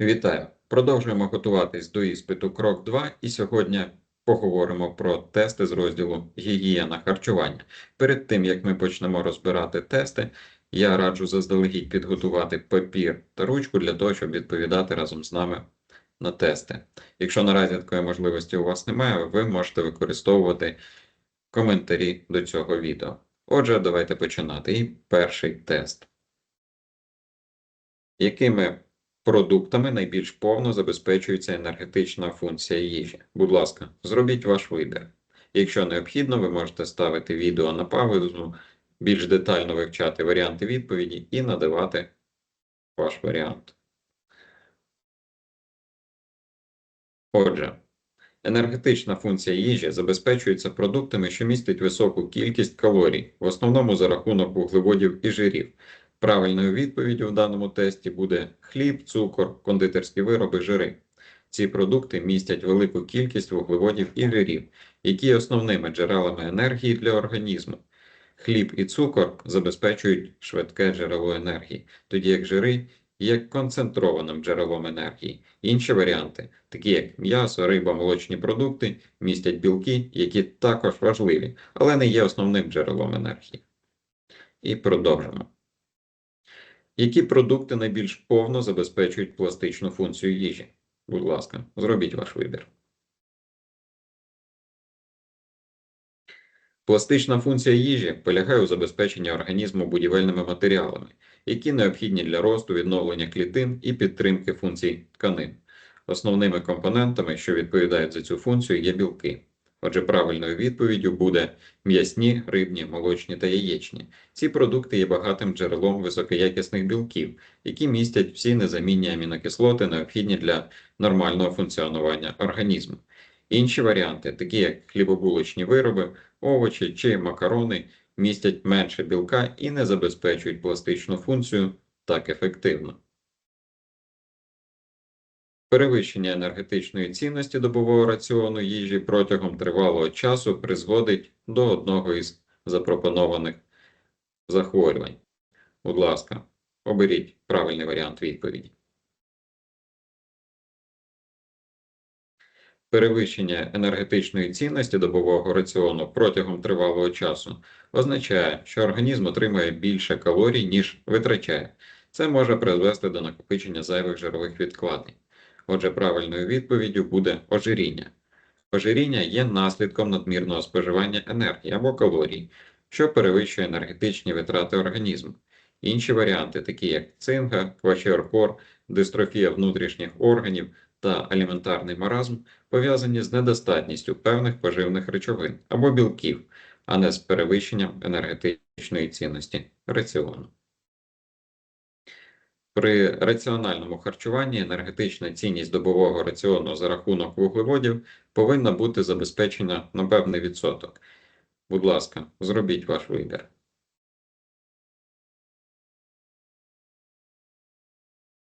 Вітаю! Продовжуємо готуватись до іспиту крок 2 і сьогодні поговоримо про тести з розділу гігієна харчування. Перед тим як ми почнемо розбирати тести, я раджу заздалегідь підготувати папір та ручку для того, щоб відповідати разом з нами на тести. Якщо наразі такої можливості у вас немає, ви можете використовувати коментарі до цього відео. Отже, давайте починати. І перший тест. Якими продуктами найбільш повно забезпечується енергетична функція їжі? Будь ласка, зробіть ваш вибір. Якщо необхідно, ви можете ставити відео на паузу, більш детально вивчати варіанти відповіді і надавати ваш варіант. Отже, енергетична функція їжі забезпечується продуктами, що містять високу кількість калорій, в основному за рахунок вуглеводів і жирів. Правильною відповіддю в даному тесті буде хліб, цукор, кондитерські вироби, жири. Ці продукти містять велику кількість вуглеводів і жирів, які є основними джерелами енергії для організму. Хліб і цукор забезпечують швидке джерело енергії, тоді як жири є концентрованим джерелом енергії. Інші варіанти, такі як м'ясо, риба, молочні продукти, містять білки, які також важливі, але не є основним джерелом енергії. І продовжимо. Які продукти найбільш повно забезпечують пластичну функцію їжі? Будь ласка, зробіть ваш вибір. Пластична функція їжі полягає у забезпеченні організму будівельними матеріалами, які необхідні для росту, відновлення клітин і підтримки функцій тканин. Основними компонентами, що відповідають за цю функцію, є білки. Отже, правильною відповіддю буде м'ясні, рибні, молочні та яєчні. Ці продукти є багатим джерелом високоякісних білків, які містять всі незамінні амінокислоти, необхідні для нормального функціонування організму. Інші варіанти, такі як хлібобулочні вироби, овочі чи макарони, містять менше білка і не забезпечують пластичну функцію так ефективно. Перевищення енергетичної цінності добового раціону їжі протягом тривалого часу призводить до одного із запропонованих захворювань. Будь ласка, оберіть правильний варіант відповіді. Перевищення енергетичної цінності добового раціону протягом тривалого часу означає, що організм отримує більше калорій, ніж витрачає. Це може призвести до накопичення зайвих жирових відкладень. Отже, правильною відповіддю буде ожиріння. Ожиріння є наслідком надмірного споживання енергії або калорій, що перевищує енергетичні витрати організму. Інші варіанти, такі як цинга, квачіоркор, дистрофія внутрішніх органів та аліментарний маразм, пов'язані з недостатністю певних поживних речовин або білків, а не з перевищенням енергетичної цінності раціону. При раціональному харчуванні енергетична цінність добового раціону за рахунок вуглеводів повинна бути забезпечена на певний відсоток. Будь ласка, зробіть ваш вибір.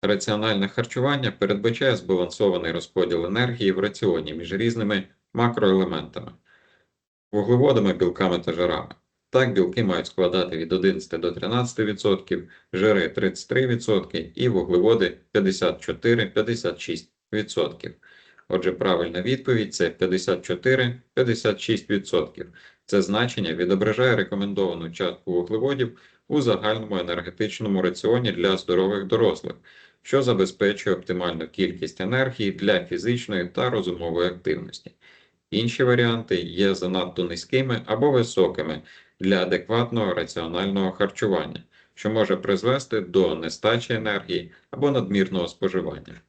Раціональне харчування передбачає збалансований розподіл енергії в раціоні між різними макроелементами, вуглеводами, білками та жирами. Так, білки мають складати від 11 до 13%, жири 33% і вуглеводи 54-56%. Отже, правильна відповідь це 54-56%. Це значення відображає рекомендовану частку вуглеводів у загальному енергетичному раціоні для здорових дорослих, що забезпечує оптимальну кількість енергії для фізичної та розумової активності. Інші варіанти є занадто низькими або високими для адекватного раціонального харчування, що може призвести до нестачі енергії або надмірного споживання.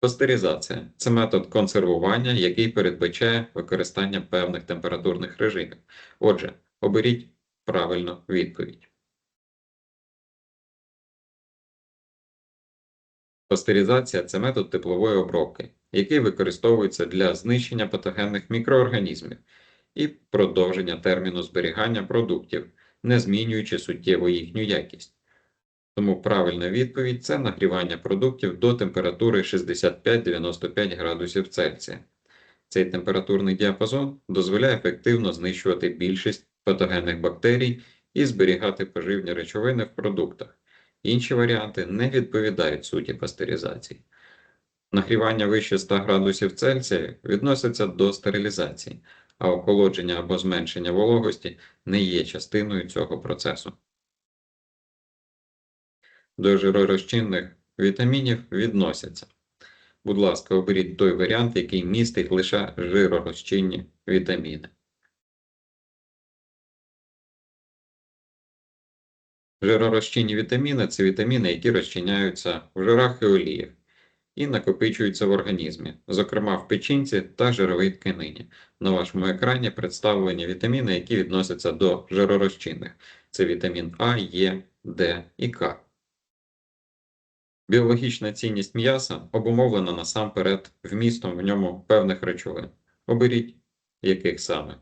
Пастеризація це метод консервування, який передбачає використання певних температурних режимів. Отже, оберіть правильну відповідь. Пастеризація це метод теплової обробки, який використовується для знищення патогенних мікроорганізмів і продовження терміну зберігання продуктів, не змінюючи суттєво їхню якість. Тому правильна відповідь це нагрівання продуктів до температури 65-95 градусів Цельсія. Цей температурний діапазон дозволяє ефективно знищувати більшість патогенних бактерій і зберігати поживні речовини в продуктах. Інші варіанти не відповідають суті пастеризації. Нагрівання вище 100 градусів Цельсія відноситься до стерилізації, а охолодження або зменшення вологості не є частиною цього процесу. До жиророзчинних вітамінів відносяться. Будь ласка, оберіть той варіант, який містить лише жиророзчинні вітаміни. Жиророзчинні вітаміни це вітаміни, які розчиняються в жирах і оліях і накопичуються в організмі, зокрема в печінці та жировій тканині. На вашому екрані представлені вітаміни, які відносяться до жиророзчинних. Це вітамін А, Е, Д і К. Біологічна цінність м'яса обумовлена насамперед вмістом в ньому певних речовин. Оберіть, яких саме.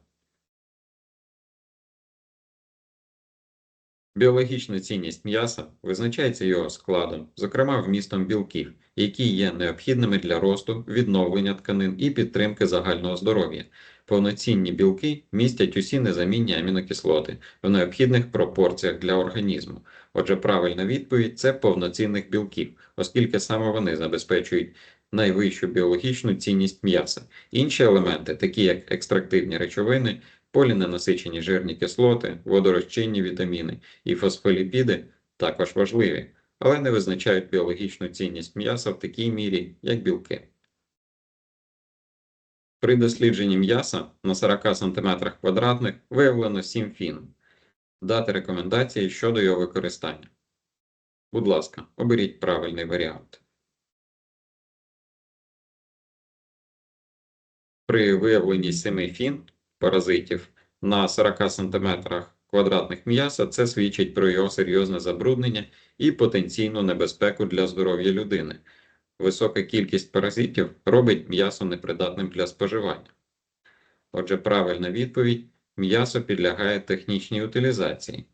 Біологічна цінність м'яса визначається його складом, зокрема вмістом білків, які є необхідними для росту, відновлення тканин і підтримки загального здоров'я. Повноцінні білки містять усі незамінні амінокислоти в необхідних пропорціях для організму. Отже, правильна відповідь це повноцінних білків, оскільки саме вони забезпечують найвищу біологічну цінність м'яса. Інші елементи, такі як екстрактивні речовини, поліненасичені жирні кислоти, водорозчинні вітаміни і фосфоліпіди, також важливі, але не визначають біологічну цінність м'яса в такій мірі, як білки. При дослідженні м'яса на 40 см квадратних виявлено 7 фін. Дати рекомендації щодо його використання. Будь ласка, оберіть правильний варіант. При виявленні 7 фін паразитів на 40 см квадратних м'яса це свідчить про його серйозне забруднення і потенційну небезпеку для здоров'я людини. Висока кількість паразитів робить м'ясо непридатним для споживання. Отже, правильна відповідь м'ясо підлягає технічній утилізації.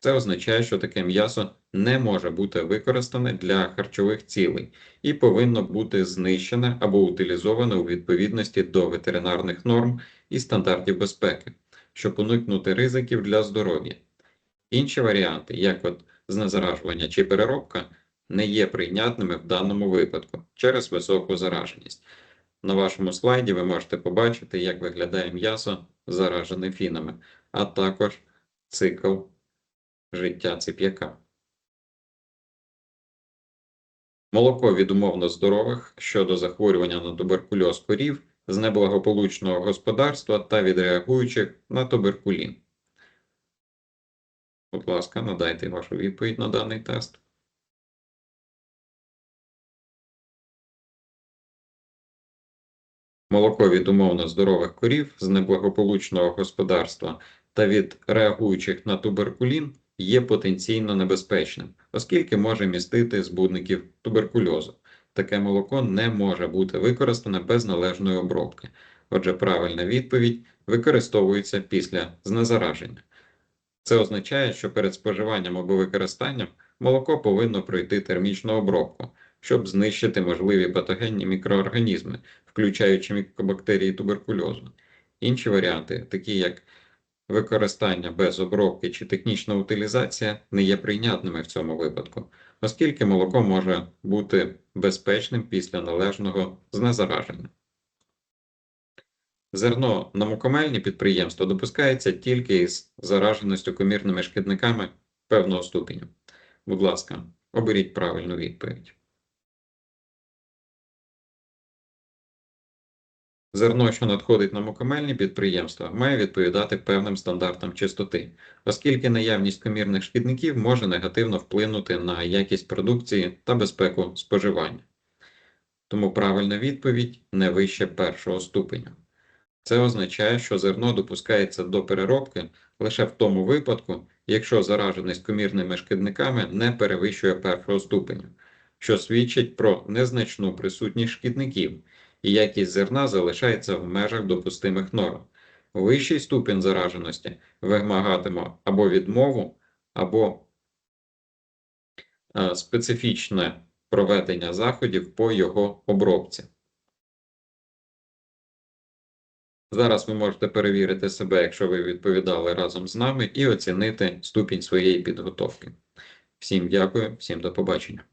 Це означає, що таке м'ясо не може бути використане для харчових цілей і повинно бути знищене або утилізоване у відповідності до ветеринарних норм і стандартів безпеки, щоб уникнути ризиків для здоров'я. Інші варіанти, як от знезаражування чи переробка, не є прийнятними в даному випадку через високу зараженість. На вашому слайді ви можете побачити, як виглядає м'ясо заражене фінами, а також цикл життя цип'яка. Молоко від умовно здорових щодо захворювання на туберкульоз корів з неблагополучного господарства та відреагуючих на туберкулін. Будь ласка, надайте вашу відповідь на даний тест. Молоко від умовно здорових корів з неблагополучного господарства та від реагуючих на туберкулін є потенційно небезпечним, оскільки може містити збудників туберкульозу. Таке молоко не може бути використане без належної обробки. Отже, правильна відповідь використовується після знезараження. Це означає, що перед споживанням або використанням молоко повинно пройти термічну обробку, щоб знищити можливі патогенні мікроорганізми, включаючи мікобактерії туберкульозу. Інші варіанти, такі як використання без обробки чи технічна утилізація, не є прийнятними в цьому випадку, оскільки молоко може бути безпечним після належного знезараження. Зерно на мукомельні підприємства допускається тільки із зараженістю комірними шкідниками певного ступеню. Будь ласка, оберіть правильну відповідь. Зерно, що надходить на мукомельні підприємства, має відповідати певним стандартам чистоти, оскільки наявність комірних шкідників може негативно вплинути на якість продукції та безпеку споживання. Тому правильна відповідь не вище першого ступеню. Це означає, що зерно допускається до переробки лише в тому випадку, якщо зараженість комірними шкідниками не перевищує першого ступеню, що свідчить про незначну присутність шкідників і якість зерна залишається в межах допустимих норм. Вищий ступінь зараженості вимагатиме або відмову, або е, специфічне проведення заходів по його обробці. Зараз ви можете перевірити себе, якщо ви відповідали разом з нами, і оцінити ступінь своєї підготовки. Всім дякую, всім до побачення.